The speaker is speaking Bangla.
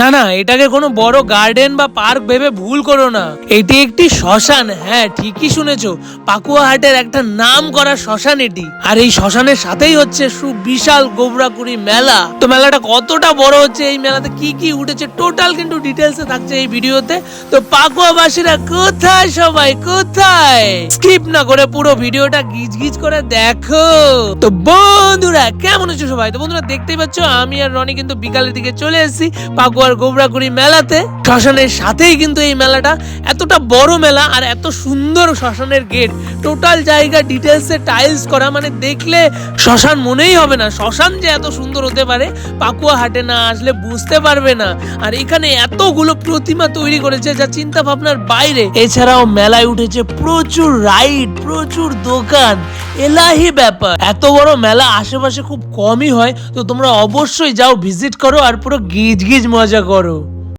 না না, এটাকে কোনো বড় গার্ডেন বা পার্ক ভেবে ভুল করো না। এটি একটি শ্মশান হ্যাঁ ঠিকই শুনেছো। পাকুয়া হাটের একটা নাম করা শ্মশান এটি। আর এই শ্মশানের সাথেই হচ্ছে সুবিশাল গোবরাকুড়ি মেলা। তো মেলাটা কতটা বড় হচ্ছে, এই মেলাতে কি কি উঠেছে টোটাল কিন্তু ডিটেলসে থাকছে এই ভিডিওতে। তো পাকুয়াবাসীরা কোথায় সবাই, কোথায়? স্কিপ না করে পুরো ভিডিওটা গিজ গিজ করে দেখো। তো বন্ধুরা, কেমন আছো সবাই? তো বন্ধুরা, দেখতেই পাচ্ছ, আমি আর রনি কিন্তু বিকালের দিকে চলে এসেছি পাকুয়ার গোবরাকুড়ি মেলাতে শ্মশানের সাথেই কিন্তু এই মেলাটা এতটা বড় মেলা আর এত সুন্দর শ্মশানের গেট। টোটাল জায়গা ডিটেলসে টাইলস করা মানে দেখলে শ্মশান মনেই হবে না। শ্মশান যে এত সুন্দর হতে পারে, পাকুয়া হাটে না আসলে বুঝতে পারবে না। আর এখানে এতগুলো প্রতিমা তৈরি করেছে যা চিন্তা ভাবনার বাইরে। এছাড়াও মেলায় উঠেছে প্রচুর রাইড প্রচুর দোকান। এলাহি ব্যাপার। এত বড় মেলা আশেপাশে খুব কমই হয়, তো তোমরা অবশ্যই যাও, ভিজিট করো আর পুরো গিজ গিজ মজা করো।